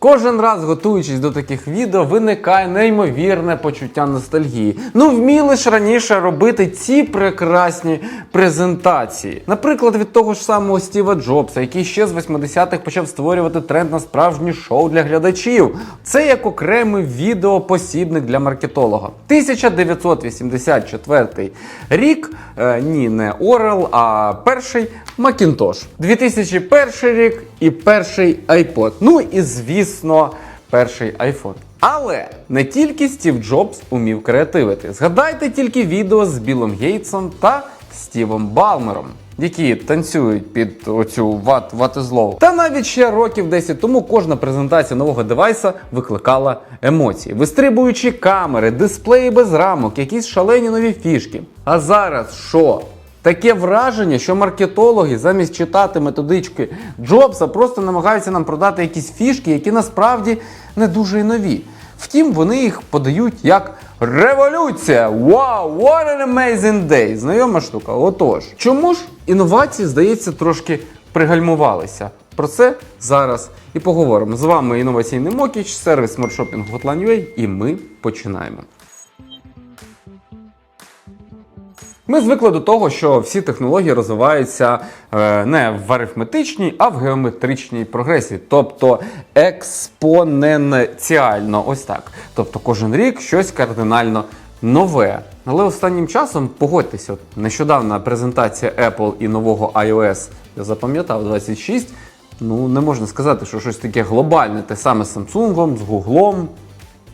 Кожен раз, готуючись до таких відео, виникає неймовірне почуття ностальгії. Ну, вміли ж раніше робити ці прекрасні презентації. Наприклад, від того ж самого Стіва Джобса, який ще з 80-х почав створювати тренд на справжні шоу для глядачів. Це як окремий відеопосібник для маркетолога. 1984 рік, е, ні, не Орел, а перший Macintosh. 2001 рік і перший iPod. Ну і звісно, перший iPhone. Але не тільки Стів Джобс умів креативити. Згадайте тільки відео з Білом Гейтсом та Стівом Балмером. Які танцюють під оцю ват ватизлову. Та навіть ще років 10 тому кожна презентація нового девайса викликала емоції. Вистрибуючі камери, дисплеї без рамок, якісь шалені нові фішки. А зараз що? Таке враження, що маркетологи замість читати методички Джобса просто намагаються нам продати якісь фішки, які насправді не дуже нові. Втім, вони їх подають як революція! Вау, what an amazing day! Знайома штука. Отож, чому ж інновації, здається, трошки пригальмувалися? Про це зараз і поговоримо. З вами інноваційний Мокіч, сервіс смартшопінг Hotline.ua і ми починаємо. Ми звикли до того, що всі технології розвиваються е, не в арифметичній, а в геометричній прогресії, тобто експоненціально. Ось так. Тобто кожен рік щось кардинально нове. Але останнім часом погодьтеся, от нещодавна презентація Apple і нового iOS, я запам'ятав 26. Ну, не можна сказати, що щось таке глобальне, те саме з Samsung, з Google.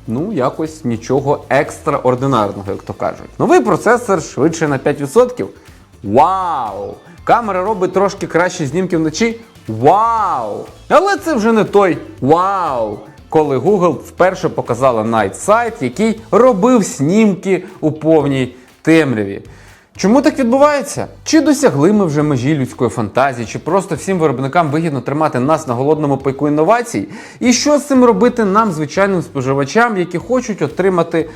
Ну, якось нічого екстраординарного, як то кажуть. Новий процесор швидше на 5%. Вау! Камера робить трошки кращі знімки вночі. Вау! Але це вже не той вау! Коли Google вперше показала Night Sight, який робив снімки у повній темряві. Чому так відбувається? Чи досягли ми вже межі людської фантазії, чи просто всім виробникам вигідно тримати нас на голодному пайку інновацій? І що з цим робити нам, звичайним споживачам, які хочуть отримати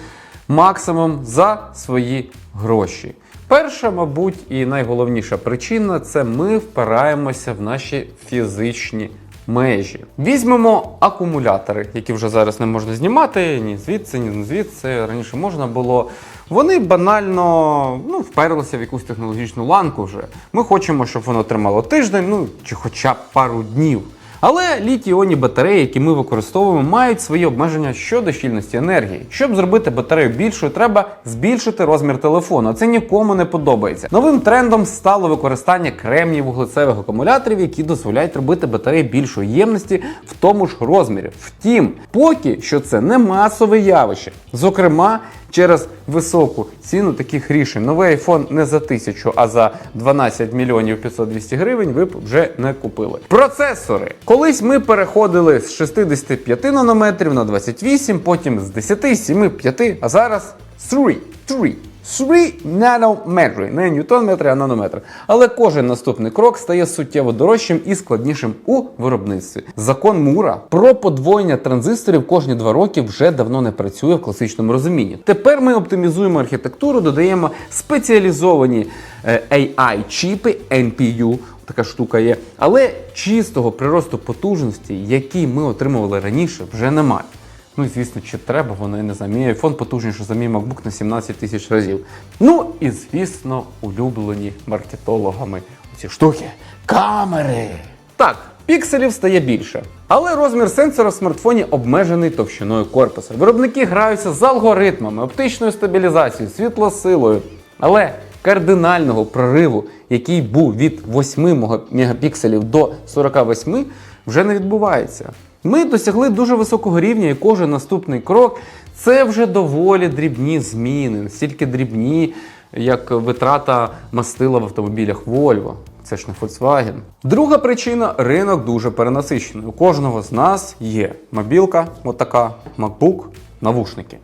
максимум за свої гроші? Перша, мабуть, і найголовніша причина це ми впираємося в наші фізичні межі. Візьмемо акумулятори, які вже зараз не можна знімати ні звідси, ні звідси. Раніше можна було. Вони банально ну, вперлися в якусь технологічну ланку вже. Ми хочемо, щоб воно тримало тиждень, ну чи хоча б пару днів. Але літій-іонні батареї, які ми використовуємо, мають свої обмеження щодо щільності енергії. Щоб зробити батарею більшою, треба збільшити розмір телефону. Це нікому не подобається. Новим трендом стало використання кремній вуглецевих акумуляторів, які дозволяють робити батареї більшої ємності в тому ж розмірі. Втім, поки що це не масове явище. Зокрема, через високу ціну таких рішень новий iPhone не за тисячу, а за 12 мільйонів 500-200 гривень ви б вже не купили. Процесори. Колись ми переходили з 65 нанометрів на 28, потім з 10, 7, 5, а зараз 3, 3. 3 нанометри, не ньютон-метри, а нанометри. Але кожен наступний крок стає суттєво дорожчим і складнішим у виробництві. Закон Мура про подвоєння транзисторів кожні два роки вже давно не працює в класичному розумінні. Тепер ми оптимізуємо архітектуру, додаємо спеціалізовані е, AI-чіпи, NPU, така штука є. Але чистого приросту потужності, який ми отримували раніше, вже немає. Ну і звісно, чи треба, воно я не знаю. Мій iPhone потужніше за мій MacBook на 17 тисяч разів. Ну і звісно, улюблені маркетологами ці штуки. Камери. Так, пікселів стає більше. Але розмір сенсора в смартфоні обмежений товщиною корпуса. Виробники граються з алгоритмами, оптичною стабілізацією, світлосилою. Але кардинального прориву, який був від 8 мегапікселів до 48, вже не відбувається. Ми досягли дуже високого рівня, і кожен наступний крок це вже доволі дрібні зміни, настільки дрібні, як витрата мастила в автомобілях Volvo. Це ж не Volkswagen. Друга причина ринок дуже перенасичений. У кожного з нас є мобілка, отака, MacBook, навушники.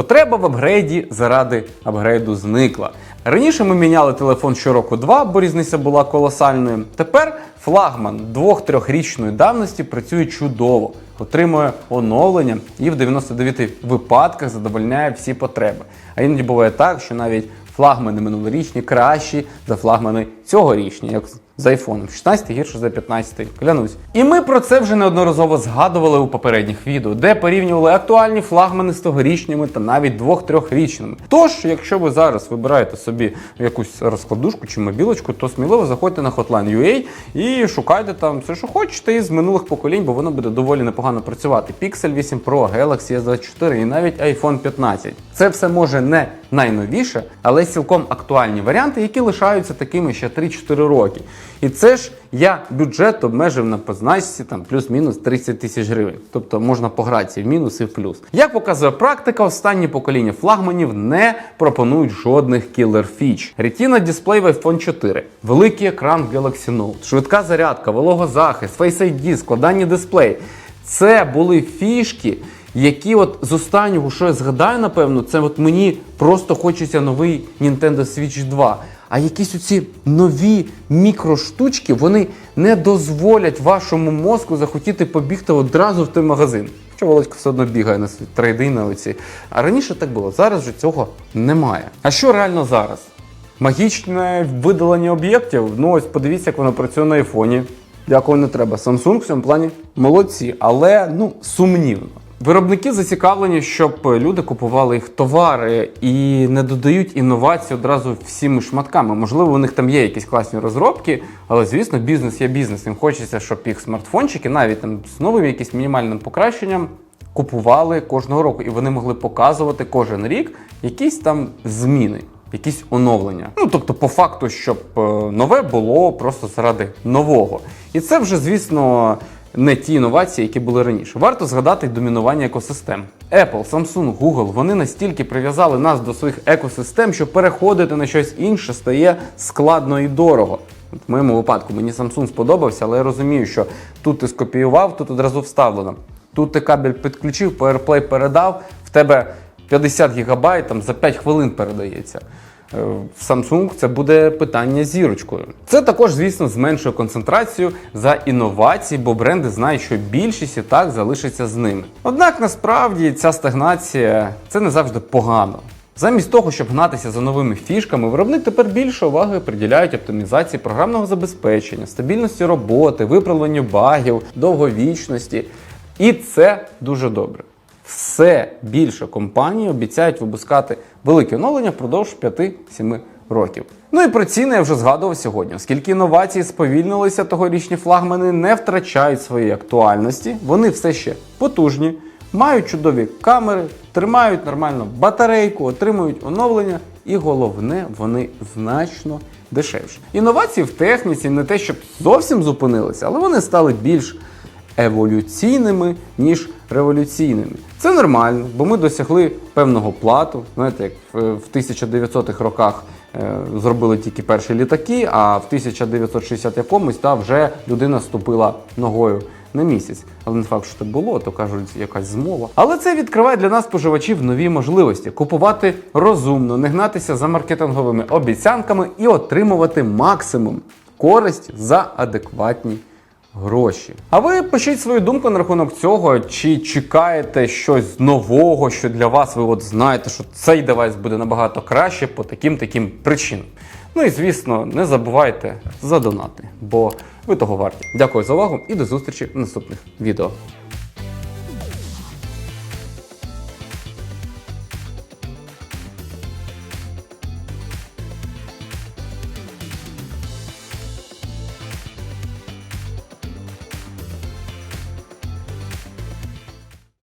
Потреба в апгрейді заради апгрейду зникла. Раніше ми міняли телефон щороку два, бо різниця була колосальною. Тепер флагман 2-3річної давності працює чудово, отримує оновлення і в 99 випадках задовольняє всі потреби. А іноді буває так, що навіть флагмани минулорічні кращі за флагмани цьогорічні, як з айфоном. 16 гірше за 15, клянусь. І ми про це вже неодноразово згадували у попередніх відео, де порівнювали актуальні флагмани з тогорічними та навіть двох-трьохрічними. Тож, якщо ви зараз вибираєте собі якусь розкладушку чи мобілочку, то сміливо заходьте на Hotline.ua і шукайте там все, що хочете із минулих поколінь, бо воно буде доволі непогано працювати. Pixel 8 Pro, Galaxy S24 і навіть iPhone 15. Це все може не найновіше, але цілком актуальні варіанти, які лишаються такими ще 3-4 роки. І це ж я бюджет обмежив на позначці там плюс-мінус 30 тисяч гривень. Тобто можна погратися в мінус і в плюс. Як показує практика, останні покоління флагманів не пропонують жодних кілер фіч. Retina дисплей в iPhone 4, великий екран Galaxy Note, швидка зарядка, вологозахист, Face ID, складання дисплей. Це були фішки, які от з останнього, що я згадаю, напевно, це от мені просто хочеться новий Nintendo Switch 2. А якісь оці нові мікроштучки, вони не дозволять вашому мозку захотіти побігти одразу в той магазин. Що Володька все одно бігає на свої трейди на оці. А раніше так було, зараз же цього немає. А що реально зараз? Магічне видалення об'єктів. Ну ось подивіться, як воно працює на айфоні. Дякую, не треба. Samsung в цьому плані молодці, але ну сумнівно. Виробники зацікавлені, щоб люди купували їх товари і не додають інновацій одразу всіми шматками. Можливо, у них там є якісь класні розробки, але звісно, бізнес є бізнес. Їм хочеться, щоб їх смартфончики, навіть там з новим якимось мінімальним покращенням, купували кожного року, і вони могли показувати кожен рік якісь там зміни. Якісь оновлення. Ну тобто, по факту, щоб е, нове було просто заради нового. І це вже, звісно, не ті інновації, які були раніше. Варто згадати домінування екосистем. Apple, Samsung, Google вони настільки прив'язали нас до своїх екосистем, що переходити на щось інше стає складно і дорого. В моєму випадку мені Samsung сподобався, але я розумію, що тут ти скопіював, тут одразу вставлено. Тут ти кабель підключив, по передав, в тебе 50 гігабайт там за 5 хвилин передається. Е, Samsung це буде питання зірочкою. Це також, звісно, зменшує концентрацію за інновації, бо бренди знають, що більшість і так залишиться з ними. Однак насправді ця стагнація це не завжди погано. Замість того, щоб гнатися за новими фішками, виробник тепер більше уваги приділяють оптимізації програмного забезпечення, стабільності роботи, виправленню багів, довговічності. І це дуже добре. Все більше компаній обіцяють випускати великі оновлення впродовж 5-7 років. Ну і про ціни я вже згадував сьогодні. Оскільки інновації сповільнилися, тогорічні флагмани не втрачають своєї актуальності, вони все ще потужні, мають чудові камери, тримають нормально батарейку, отримують оновлення, і головне, вони значно дешевші. Інновації в техніці не те, щоб зовсім зупинилися, але вони стали більш еволюційними, ніж революційними. Це нормально, бо ми досягли певного плату. Знаєте, як в в 1900-х роках е, зробили тільки перші літаки, а в 1960 якомусь та вже людина ступила ногою на місяць. Але не факт, що це було, то кажуть, якась змова. Але це відкриває для нас споживачів нові можливості купувати розумно, не гнатися за маркетинговими обіцянками і отримувати максимум користь за адекватні гроші. А ви пишіть свою думку на рахунок цього, чи чекаєте щось нового, що для вас ви от знаєте, що цей девайс буде набагато краще по таким таким причинам. Ну і звісно, не забувайте задонати, бо ви того варті. Дякую за увагу і до зустрічі в наступних відео.